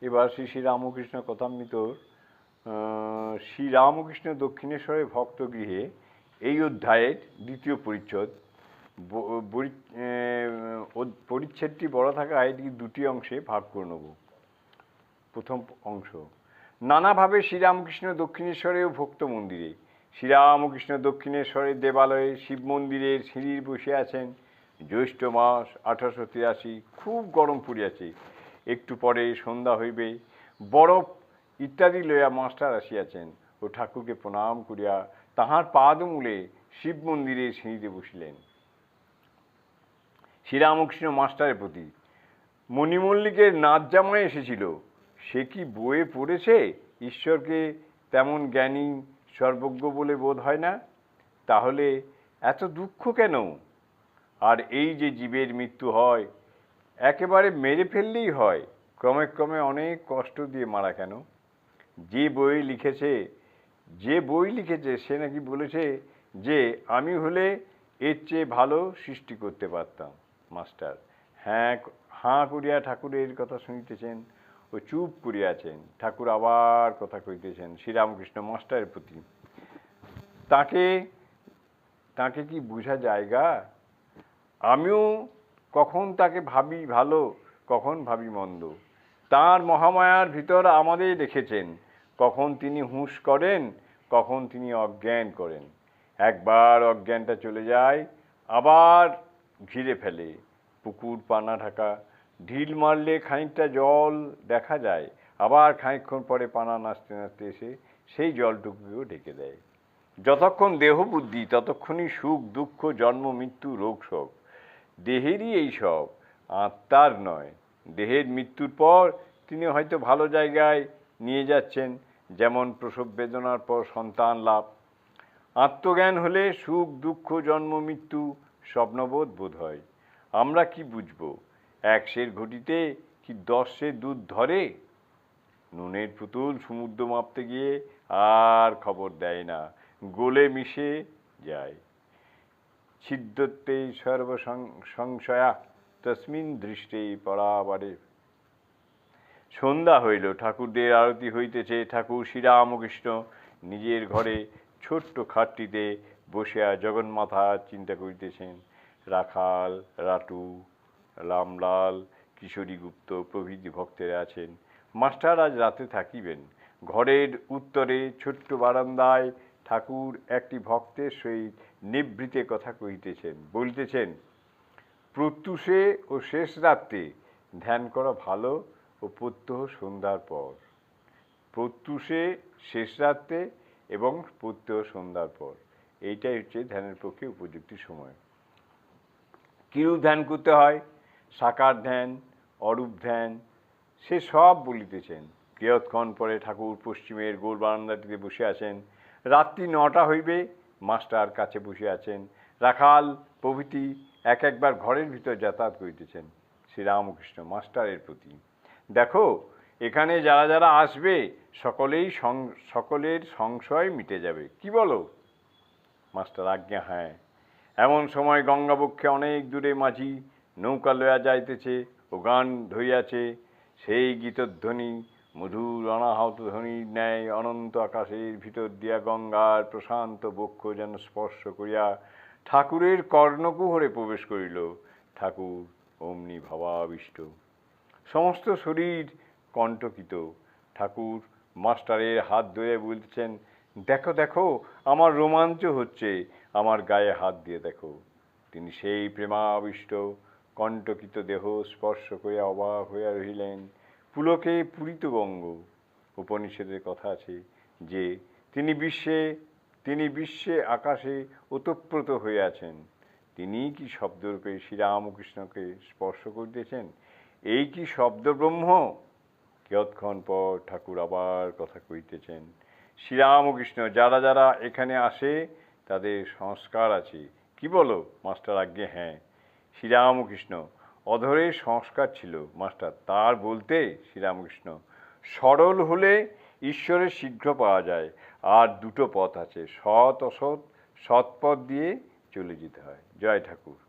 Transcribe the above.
এবার শ্রী শ্রী রামকৃষ্ণ কথামৃতর শ্রী রামকৃষ্ণ দক্ষিণেশ্বরের ভক্তগৃহে এই অধ্যায়ের দ্বিতীয় পরিচ্ছদ ও- পরিচ্ছেদটি বড় থাকায় এটি দুটি অংশে ভাগ করে নেব। প্রথম অংশ, নানাভাবে শ্রীরামকৃষ্ণ দক্ষিণেশ্বরেও ভক্ত মন্দিরে শ্রীরামকৃষ্ণ দক্ষিণেশ্বরের দেবালয়ে শিব মন্দিরের সিঁড়ির বসে আছেন জ্যৈষ্ঠ মাস আঠারোশো তিরাশি, খুব গরম পড়িয়াছে। একটু পরে সন্ধ্যা হইবে বরফ ইত্যাদি লইয়া মাস্টার আসিয়াছেন ও ঠাকুরকে প্রণাম করিয়া তাহার পাদমূলে শিব মন্দিরে সিঁড়িতে বসিলেন। শ্রীরামকৃষ্ণ মাস্টারের প্রতি, মণিমল্লিকের নাচ জামাই এসেছিল, সে কি বইয়ে পড়েছে? ঈশ্বরকে তেমন জ্ঞানী, সর্বজ্ঞ বলে বোধ হয় না? তাহলে এত দুঃখ কেন? আর এই যে জীবের মৃত্যু হয় একেবারে মেরে ফেললেই হয়। ক্রমে ক্রমে অনেক কষ্ট দিয়ে মারা কেন? যে বই লিখেছে, যে বই লিখেছে, সে নাকি বলেছে যে আমি হলে এর চেয়ে ভালো সৃষ্টি করতে পারতাম, মাস্টার। হ্যাঁ হাঁ করিয়া ঠাকুরের কথা শুনিতেছেন ও চুপ করিয়াছেন। ঠাকুর আবার কথা কইতেছেন, শ্রীরামকৃষ্ণ মাস্টারের প্রতি। তাকে তাকে কি বোঝা জায়গা? আমিও কখন তাকে ভাবি ভালো, কখন ভাবি মন্দ। তার মহামায়ার ভিতর আমাদের রেখেছেন কখন তিনি হুঁশ করেন, কখন তিনি অজ্ঞান করেন। একবার অজ্ঞানটা চলে যায়, আবার ঘিরে ফেলে, পুকুর, পানা, ঢাকা। ঢিল মারলে খানিকটা জল দেখা যায়, আবার খানিকক্ষণ পরে পানা নাচতে নাচতে এসে সেই জলটুকুও ঢেকে দেয়। যতক্ষণ দেহ বুদ্ধি ততক্ষণই সুখ, দুঃখ, জন্ম, মৃত্যু, রোগ, শোক। দেহেরই এইসব আত্মার নয়। দেহের মৃত্যুর পর তিনি হয়তো ভালো জায়গায় নিয়ে যাচ্ছেন, যেমন প্রসব বেদনার পর সন্তান লাভ। আত্মজ্ঞান হলে সুখ, দুঃখ, জন্ম, মৃত্যু স্বপ্নবোধ বোধ হয়। আমরা কি বুঝব? এক সের ঘটিতে কি দশ সের দুধ ধরে? নুনের পুতুল সমুদ্র মাপতে গিয়ে আর খবর দেয় না। গোলে মিশে যায়। ছিদ্রতে সর্বসংশয়া তসমিন দৃষ্টে পরাবারে। সন্ধ্যা হইল, ঠাকুরদের আরতি হইতেছে, ঠাকুর শ্রীরামকৃষ্ণ নিজের ঘরে ছোট্ট খাটটিতে বসিয়া জগন্মাথা চিন্তা করিতেছেন। রাখাল, রাটু, রামলাল কিশোরী গুপ্ত প্রভৃতি ভক্তেরা আছেন। মাস্টার আজ রাতে থাকিবেন। ঘরের উত্তরে ছোট্ট বারান্দায় ঠাকুর একটি ভক্তের সহিত নিভৃতে কথা কহিতেছেন, বলিতেছেন, প্রত্যুষে ও শেষ রাত্রে ধ্যান করা ভালো ও প্রত্যহ সন্ধ্যার পর। প্রত্যুষে শেষ রাত্রে এবং প্রত্যহ সন্ধ্যার পর। এইটাই হচ্ছে ধ্যানের পক্ষে উপযুক্ত সময়। কিরূপ ধ্যান করতে হয়? সাকার ধ্যান, অরূপ ধ্যান, সে সব বলিতেছেন। কিয়ৎক্ষণ পরে ঠাকুর পশ্চিমের গোল বারান্দাটিতে বসে আছেন। রাত্রি নটা হইবে, মাস্টার কাছে বসে আছেন। রাখাল, প্রভৃতি এক একবার ঘরের ভিতর যাতায়াত করিতেছেন। শ্রীরামকৃষ্ণ, মাস্টারের প্রতি। দেখো, এখানে যারা যারা আসবে, সকলেই সকলের সংশয় মিটে যাবে। কি বলো? মাস্টার আজ্ঞা হ্যাঁ। এমন সময় গঙ্গাবক্ষে অনেক দূরে মাঝি নৌকা লয়া যাইতেছে ও গান ধইয়াছে সেই গীতধ্বনি মধুর অনাহত ধ্বনির ন্যায় অনন্ত আকাশের ভিতর দিয়া গঙ্গার প্রশান্ত বক্ষ যেন স্পর্শ করিয়া ঠাকুরের কর্ণকুহরে প্রবেশ করিল। ঠাকুর অমনি ভাবাবিষ্ট। সমস্ত শরীর কণ্টকিত। ঠাকুর মাস্টারের হাত ধরে বলছেন, দেখো দেখো, আমার রোমাঞ্চ হচ্ছে, আমার গায়ে হাত দিয়ে দেখো। তিনি সেই প্রেমাবিষ্ট, কণ্টকিত দেহ স্পর্শ করিয়া অবাক হইয়া রহিলেন। পুলকে পূরিত গঙ্গ উপনিষদের কথা আছে যে, তিনি বিশ্বে তিনি বিশ্বে আকাশে ওতপ্রোত আছেন। তিনি কি শব্দরূপে শ্রীরামকৃষ্ণকে স্পর্শ করিতেছেন? এই কি শব্দ ব্রহ্ম কিয়ৎক্ষণ পর ঠাকুর আবার কথা কইতেছেন শ্রীরামকৃষ্ণ, যারা যারা এখানে আসে, তাদের সংস্কার আছে। কি বলো, মাস্টার আজ্ঞে? হ্যাঁ শ্রীরামকৃষ্ণ অধরের সংস্কার ছিল। মাস্টার, তার বলতে শ্রীরামকৃষ্ণ, সরল হলে ঈশ্বরের শীঘ্র পাওয়া যায়, আর দুটো পথ আছে, সৎ অসৎ, সৎ পথ দিয়ে চলে যেতে হয়। জয় ঠাকুর।